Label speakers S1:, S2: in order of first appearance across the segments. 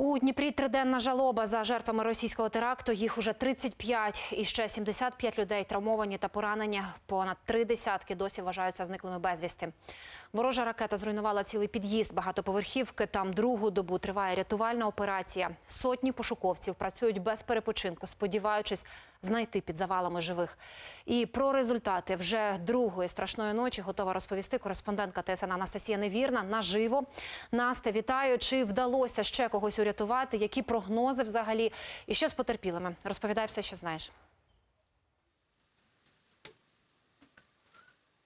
S1: У Дніпрі триденна жалоба за жертвами російського теракту. Їх уже 35. І ще 75 людей травмовані та поранені. Понад три десятки досі вважаються зниклими безвісти. Ворожа ракета зруйнувала цілий під'їзд багатоповерхівки. Там другу добу триває рятувальна операція. Сотні пошуковців працюють без перепочинку, сподіваючись знайти під завалами живих. І про результати вже другої страшної ночі готова розповісти кореспондентка ТСН Анастасія Невірна наживо. Насте, вітаю. Чи вдалося ще когось урятувати? Які прогнози взагалі? І що з потерпілими? Розповідай все, що знаєш.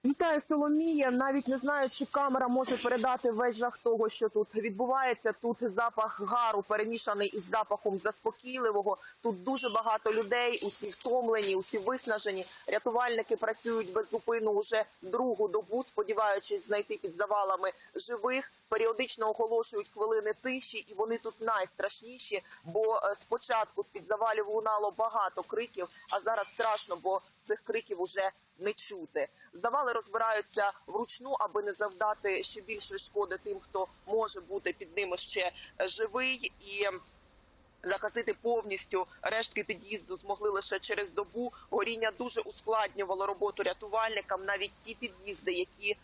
S2: Вітаю, Соломія. Навіть не знаю, чи камера може передати весь жах того, що тут відбувається. Тут запах гару перемішаний із запахом заспокійливого. Тут дуже багато людей, усі втомлені, усі виснажені. Рятувальники працюють без зупину уже другу добу, сподіваючись знайти під завалами живих. Періодично оголошують хвилини тиші, і вони тут найстрашніші. Бо е, спочатку з під завалів лунало багато криків, а зараз страшно, бо цих криків уже не чути. Завали розбираються вручну, аби не завдати ще більше шкоди тим, хто може бути під ними ще живий і. Загасити повністю рештки під'їзду змогли лише через добу. Горіння дуже ускладнювало роботу рятувальникам. Навіть ті під'їзди, які е,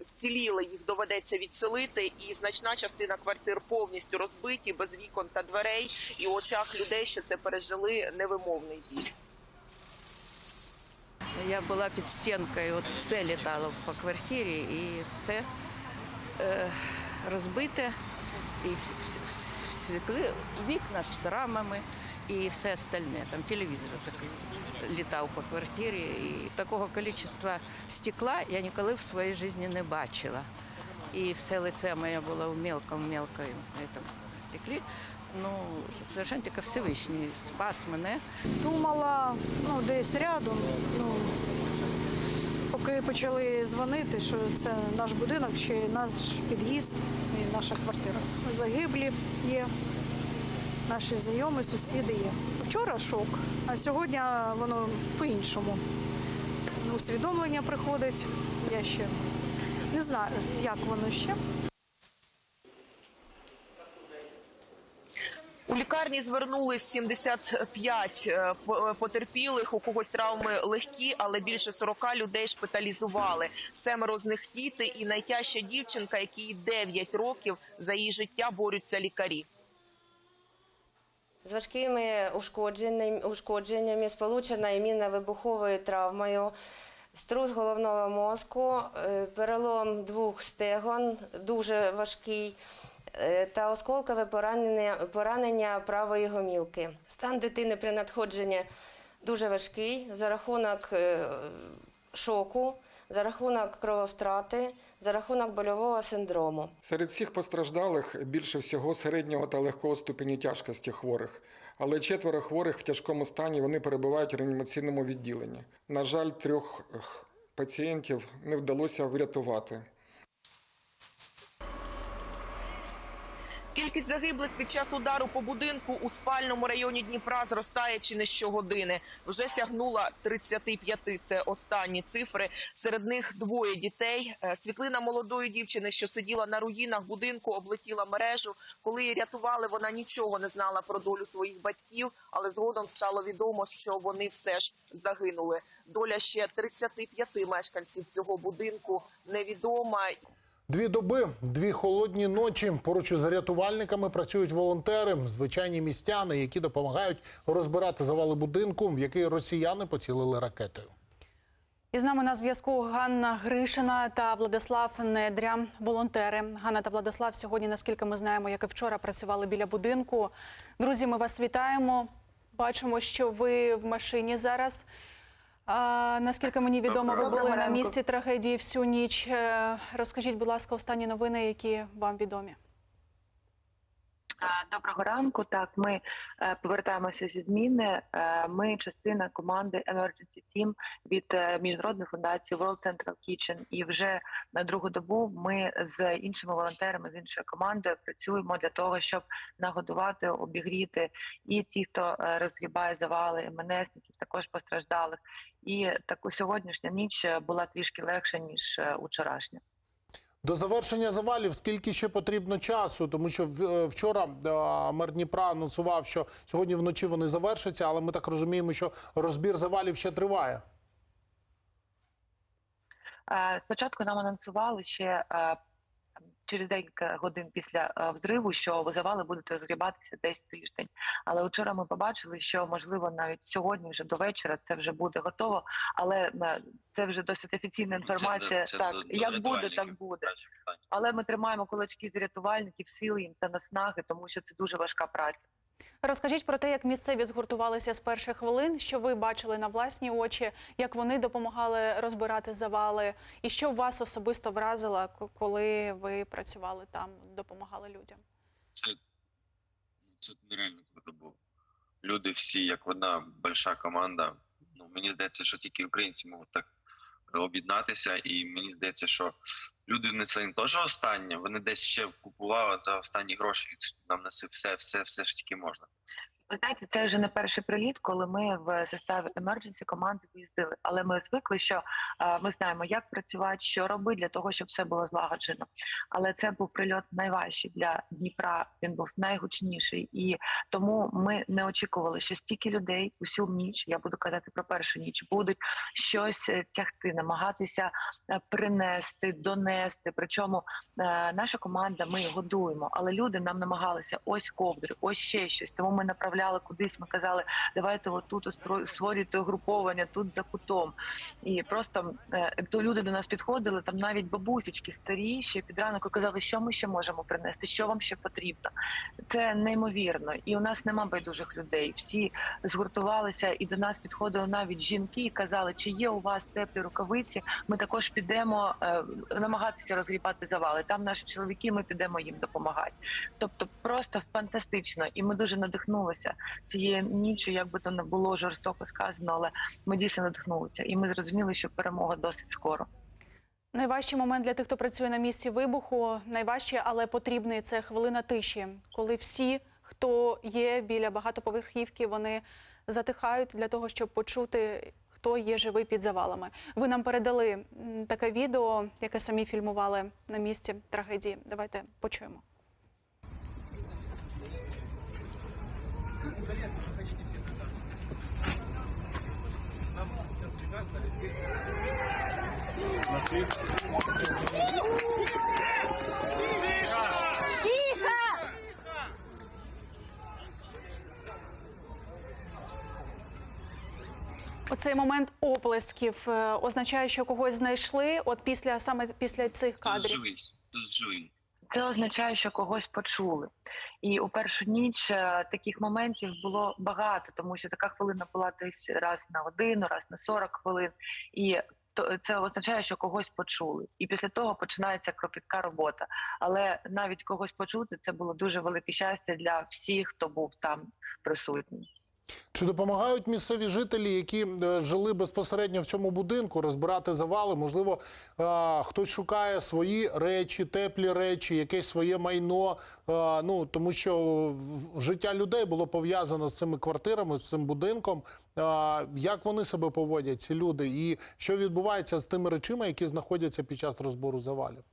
S2: вціліли, їх доведеться відселити. І значна частина квартир повністю розбиті, без вікон та дверей. І в очах людей, що це пережили, невимовний біль.
S3: Я була під стінкою, от все літало по квартирі і все е, розбите, і світли, вікна з рамами і все остальне. Там телевізор такий літав по квартирі. І такого кількості стекла я ніколи в своїй житті не бачила. І все лице моє було в мелкому, мелкому стеклі. Ну, совершенно тільки Всевишній спас мене.
S4: Думала, ну, десь рядом. Ну, поки почали дзвонити, що це наш будинок, чи наш під'їзд і наша квартира. Загиблі є, наші знайомі, сусіди є. Вчора шок, а сьогодні воно по-іншому. Усвідомлення приходить. Я ще не знаю, як воно ще.
S2: У лікарні звернулись 75 е, е, потерпілих. У когось травми легкі, але більше 40 людей шпиталізували. Семеро з них діти і найтяжча дівчинка, якій 9 років за її життя борються лікарі.
S5: з важкими ушкодженнями, сполучена імінно-вибуховою травмою, струс головного мозку, е, перелом двох стегон, дуже важкий, та осколкове поранення, поранення правої гомілки. Стан дитини при надходженні дуже важкий за рахунок е, шоку, за рахунок крововтрати, за рахунок больового синдрому.
S6: Серед всіх постраждалих більше всього середнього та легкого ступені тяжкості хворих, але четверо хворих в тяжкому стані вони перебувають у реанімаційному відділенні. На жаль, трьох пацієнтів не вдалося врятувати.
S2: Кількість загиблих під час удару по будинку у спальному районі Дніпра зростає чи не щогодини. Вже сягнула 35. Це останні цифри. Серед них двоє дітей. Е, Світлина молодої дівчини, що сиділа на руїнах будинку, облетіла мережу. Коли її рятували, вона нічого не знала про долю своїх батьків, але згодом стало відомо, що вони все ж загинули. Доля ще 35 мешканців цього будинку невідома.
S7: Дві доби, дві холодні ночі. Поруч із рятувальниками працюють волонтери, звичайні містяни, які допомагають розбирати завали будинку, в який росіяни поцілили ракетою.
S8: І з нами на зв'язку Ганна Гришина та Владислав Недря, волонтери. Ганна та Владислав сьогодні, наскільки ми знаємо, як і вчора працювали біля будинку. Друзі, ми вас вітаємо. Бачимо, що ви в машині зараз. А, наскільки мені відомо, ви були на місці трагедії всю ніч. Е, Розкажіть, будь ласка, останні новини, які вам відомі.
S9: Доброго ранку. Так, ми е, повертаємося зі зміни. Е, Ми частина команди Emergency Team від е, міжнародної фундації World Central Kitchen. І вже на другу добу ми з іншими волонтерами з іншою командою працюємо для того, щоб нагодувати, обігріти і ті, хто розгрібає завали, МНСників, також постраждалих. І таку сьогоднішня ніч була трішки легша ніж учорашня.
S7: До завершення завалів скільки ще потрібно часу? Тому що е, вчора е, мер Дніпра анонсував, що сьогодні вночі вони завершаться, але ми так розуміємо, що розбір завалів ще триває.
S9: Е, Спочатку нам анонсували ще через декілька годин після е, взриву, що завали будуть розгрібатися десь тиждень. Але вчора ми побачили, що можливо навіть сьогодні, вже до вечора, це вже буде готово. Але е, це вже досить офіційна інформація.
S10: Це це
S9: так,
S10: до,
S9: як до
S10: буде,
S9: так буде. Але ми тримаємо кулачки з рятувальників, сил їм та наснаги, тому що це дуже важка праця.
S8: Розкажіть про те, як місцеві згуртувалися з перших хвилин, що ви бачили на власні очі, як вони допомагали розбирати завали, і що вас особисто вразило, коли ви працювали там, допомагали людям.
S10: Це, це нереально круто було. Люди всі, як одна большая команда. Ну, мені здається, що тільки українці можуть так об'єднатися, і мені здається, що люди несли не теж останнє, вони десь ще купували за останні гроші. Нам неси все, все, все ж таки можна.
S9: Ви знаєте, це вже не перший приліт, коли ми в составі emergency команди виїздили. Але ми звикли, що е, ми знаємо, як працювати, що робити для того, щоб все було злагоджено. Але це був прильот найважчий для Дніпра. Він був найгучніший, і тому ми не очікували, що стільки людей усю ніч. Я буду казати про першу ніч, будуть щось е, тягти, намагатися е, принести, донести. Причому е, наша команда, ми годуємо, але люди нам намагалися ось ковдри, ось ще щось. Тому ми направляли кудись. Ми казали, давайте отут створюйте угруповання, тут за кутом. І просто е, то люди до нас підходили, там навіть бабусечки старі ще під ранок казали, що ми ще можемо принести, що вам ще потрібно. Це неймовірно. І у нас нема байдужих людей. Всі згуртувалися, і до нас підходили навіть жінки і казали, чи є у вас теплі рукавиці. Ми також підемо е, намагатися розгрібати завали. Там наші чоловіки, ми підемо їм допомагати. Тобто, просто фантастично, і ми дуже надихнулися цією ніччю, як би то не було жорстоко сказано, але ми дійсно надихнулися, і ми зрозуміли, що перемога досить скоро.
S8: Найважчий момент для тих, хто працює на місці вибуху, найважчий, але потрібний це хвилина тиші, коли всі, хто є біля багатоповерхівки, вони затихають для того, щоб почути, хто є живий під завалами. Ви нам передали таке відео, яке самі фільмували на місці трагедії. Давайте почуємо. Оцей момент оплесків е, означає, що когось знайшли. От після саме після цих
S10: Тут живий, тут живий.
S9: Це означає, що когось почули. І у першу ніч е, таких моментів було багато, тому що така хвилина була десь раз на годину, раз на 40 хвилин. І то це означає, що когось почули. І після того починається кропітка робота. Але навіть когось почути це було дуже велике щастя для всіх, хто був там присутній.
S7: Чи допомагають місцеві жителі, які е, жили безпосередньо в цьому будинку, розбирати завали? Можливо, е, хтось шукає свої речі, теплі речі, якесь своє майно. Е, ну тому що життя людей було пов'язано з цими квартирами, з цим будинком. Як вони себе поводять, ці люди, і що відбувається з тими речима, які знаходяться під час розбору завалів?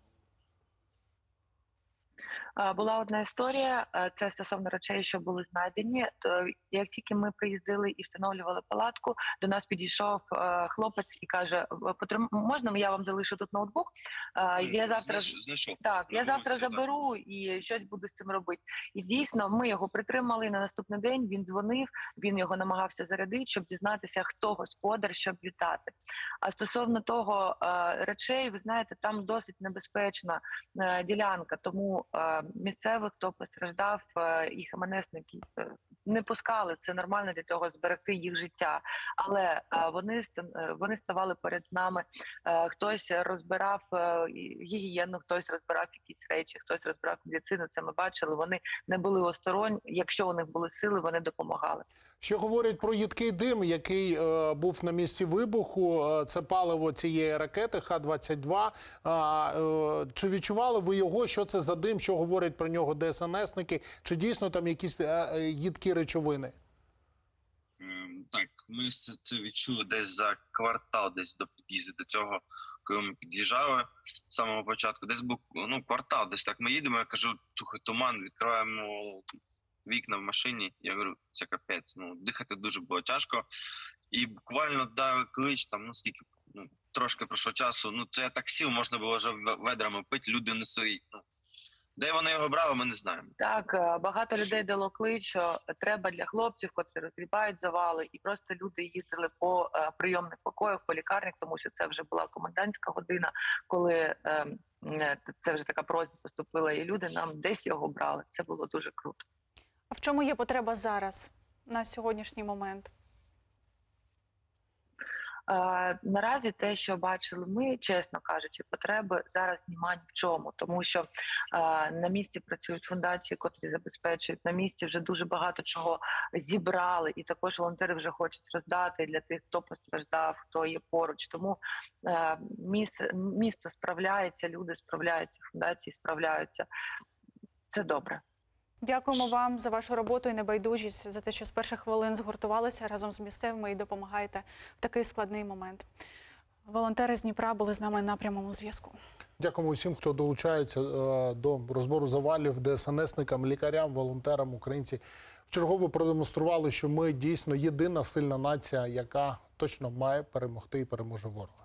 S9: Е, Була одна історія. е, Це стосовно речей, що були знайдені. То як тільки ми приїздили і встановлювали палатку, до нас підійшов е, хлопець і каже: «Потрим- можна я вам залишу тут ноутбук? Е, Я завтра
S10: Знайшов-
S9: так, я завтра заберу і щось буду з цим робити. І дійсно, ми його притримали на наступний день. Він дзвонив, він його намагався зарядити, щоб дізнатися, хто господар, щоб вітати. А стосовно того е, речей, ви знаєте, там досить небезпечна е, ділянка, тому е, місцевих, хто постраждав, е, і ХМНСники е, не пускали. Це нормально для того зберегти їх життя. Але е, вони е, вони ставали перед нами. Е, Хтось розбирав е, гігієну, хтось розбирав якісь речі, хтось розбирав медицину. Це ми бачили. Вони не були осторонь. Якщо у них були сили, вони допомагали.
S7: Що говорять про їдкий дим, який е, був на місці вибуху? Е, це паливо цієї ракети Х-22. А, е, чи відчували ви його? Що це за дим? Що говорять про нього ДСНСники? Чи дійсно там якісь е, е, їдкі речовини?
S10: Ем, Так, ми це, відчули десь за квартал, десь до під'їзду до цього коли ми під'їжджали з самого початку, десь був ну, квартал, десь так ми їдемо. Я кажу, слухай, туман, відкриваємо вікна в машині. Я говорю, це капець. Ну, дихати дуже було тяжко. І буквально дав клич там, ну скільки, ну, трошки пройшло часу. Ну, це так сіл, можна було вже ведрами пити, люди несли. Ну, де вони його брали, ми не знаємо.
S9: Так, е, багато людей дало клич, що треба для хлопців, котрі розгрібають завали, і просто люди їздили по е, прийомних покоях, по лікарнях, тому що це вже була комендантська година, коли е, це вже така просьба поступила, і люди нам десь його брали. Це було дуже круто.
S8: А в чому є потреба зараз на сьогоднішній момент?
S9: Наразі те, що бачили ми, чесно кажучи, потреби зараз нема ні в чому, тому що на місці працюють фундації, котрі забезпечують на місці вже дуже багато чого зібрали, і також волонтери вже хочуть роздати для тих, хто постраждав, хто є поруч. Тому місто справляється, люди справляються, фундації справляються. Це добре.
S8: Дякуємо вам за вашу роботу і небайдужість за те, що з перших хвилин згуртувалися разом з місцевими і допомагаєте в такий складний момент. Волонтери з Дніпра були з нами на прямому зв'язку.
S7: Дякуємо усім, хто долучається е, до розбору завалів, ДСНСникам, лікарям, волонтерам, українці. Вчергове продемонстрували, що ми дійсно єдина сильна нація, яка точно має перемогти і переможе ворога.